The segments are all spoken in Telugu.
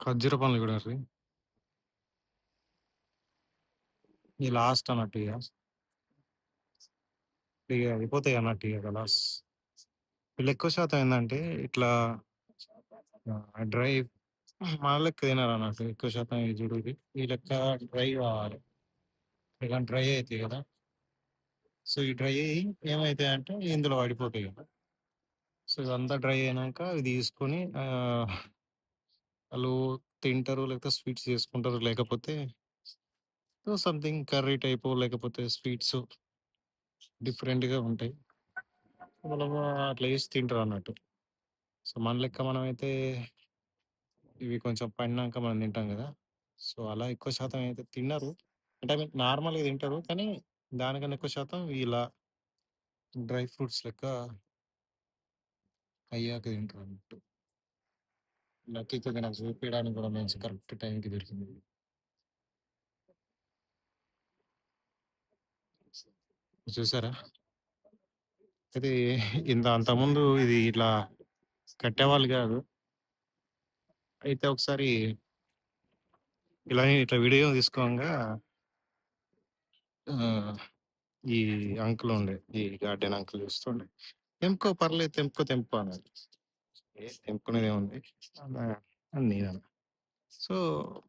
ఖర్జూర పండ్లు చూడండి. ఈ లాస్ట్ అన్నట్టు ఇగ. అయిపోతాయి అన్నట్టు ఇగ ఖలాస్. వీళ్ళు ఎక్కువ శాతం ఏంటంటే ఇట్లా డ్రై మన లెక్క తినరన్నట్టు. ఎక్కువ శాతం ఇది చూడు ఈ లెక్క డ్రై కావాలి. ఇక డ్రై అవుతాయి కదా! సో, ఈ డ్రై అయ్యి ఏమైతాయంటే ఇందులో పడిపోతాయి. కదా సో, ఇదంతా డ్రై అయినాక అవి తీసుకొని వాళ్ళు తింటారు లేకపోతే స్వీట్స్ చేసుకుంటారు. లేకపోతే సో, సంథింగ్ కర్రీ టైప్ లేకపోతే స్వీట్స్ డిఫరెంట్‌గా ఉంటాయి. మనం అట్లా చేసి తింటారు అన్నట్టు సో, మన లెక్క మనమైతే ఇవి కొంచెం పడినాక మనం తింటాం కదా! సో, అలా ఎక్కువ శాతం అయితే తినరు. అంటే ఐ మీన్ నార్మల్‌గా తింటారు. కానీ దానికన్నా ఎక్కువ శాతం ఇలా డ్రై ఫ్రూట్స్ లెక్క అయ్యాక తింటారు అన్నట్టు కొద్దిగా నాకు చూపించడానికి కూడా మంచి కరెక్ట్ టైంకి దొరికింది. చూసారా? ఇది ఇంత అంతకుముందు ఇది ఇట్లా కట్టేవాళ్ళు కాదు అయితే ఒకసారి ఇలా ఇట్లా వీడియో తీసుకోంగా ఈ అంకుల్ ఉండే. ఈ గార్డెన్ అంకుల్ చూస్తుండే. "తెంపుకో పర్లేదు తెంపుకో తెంపుకో" అన్నది తెంపుకునేది తెంపుకునేదేముంది అన్నా అని నేనన్నా. సో,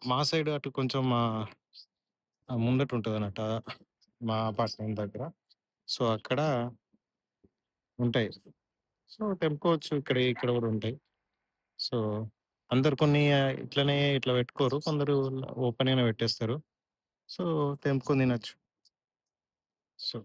మా సైడ్ అటు కొంచెం మా ఆహ్, ముందట ఉంటదన్నట్టు. మా అపార్ట్మెంట్ దగ్గర. సో, అక్కడ ఉంటాయి. సో, తెంపుకోవచ్చు. ఇక్కడ ఇక్కడ కూడా ఉంటాయి. సో, అందరు కొన్ని ఆహ్, ఇట్లనే ఇట్లా పెట్టుకోరు. కొందరు ఓపెన్ ఓపెన్‌గానే పెట్టేస్తారు. సో, తెంపుకొని తినొచ్చు. సో